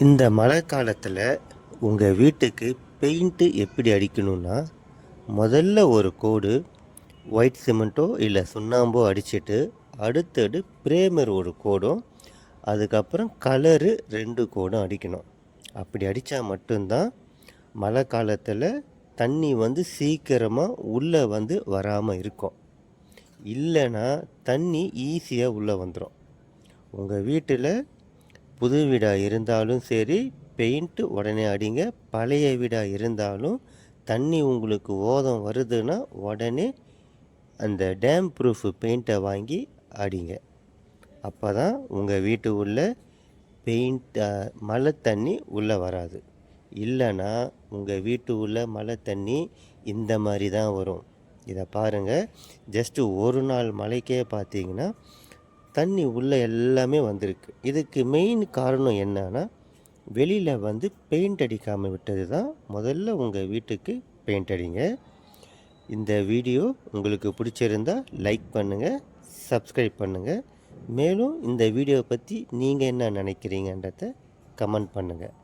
இந்த மழை காலத்தில் உங்கள் வீட்டுக்கு பெயிண்ட்டு எப்படி அடிக்கணும்னா முதல்ல ஒரு கோடு ஒயிட் சிமெண்ட்டோ இல்லை சுண்ணாம்போ அடிச்சிட்டு அடுத்தது பிரேமர் ஒரு கோடும் அதுக்கப்புறம் கலரு ரெண்டு கோடும் அடிக்கணும். அப்படி அடித்தா மட்டும்தான் மழை காலத்தில் தண்ணி வந்து சீக்கிரமாக உள்ளே வந்து வராமல் இருக்கும். இல்லைன்னா தண்ணி ஈஸியாக உள்ளே வந்துடும் உங்கள் வீட்டில் புது வீடாக இருந்தாலும் சரி பெயிண்ட்டு உடனே அடிங்க. பழைய வீடாக இருந்தாலும் தண்ணி உங்களுக்கு ஓதம் வருதுன்னா உடனே அந்த டேம் ப்ரூஃப் பெயிண்ட்டை வாங்கி அடிங்க. அப்போ தான் உங்கள் வீட்டு உள்ள பெயிண்ட் மழை தண்ணி உள்ளே வராது. இல்லைன்னா உங்கள் வீட்டு உள்ள மழை தண்ணி இந்த மாதிரி தான் வரும். இதை பாருங்கள் ஜஸ்ட்டு ஒரு நாள் மழைக்கே பார்த்தீங்கன்னா தண்ணி உள்ளே எல்லாமே வந்திருக்கு. இதுக்கு மெயின் காரணம் என்னன்னா வெளியில் வந்து பெயிண்ட் அடிக்காமல் விட்டது தான் முதல்ல உங்கள் வீட்டுக்கு பெயிண்ட் அடிங்க. இந்த வீடியோ உங்களுக்கு பிடிச்சிருந்தா லைக் பண்ணுங்கள் சப்ஸ்கிரைப் பண்ணுங்கள் மேலும் இந்த வீடியோவை பற்றி நீங்கள் என்ன நினைக்கிறீங்கன்றத கமெண்ட் பண்ணுங்கள்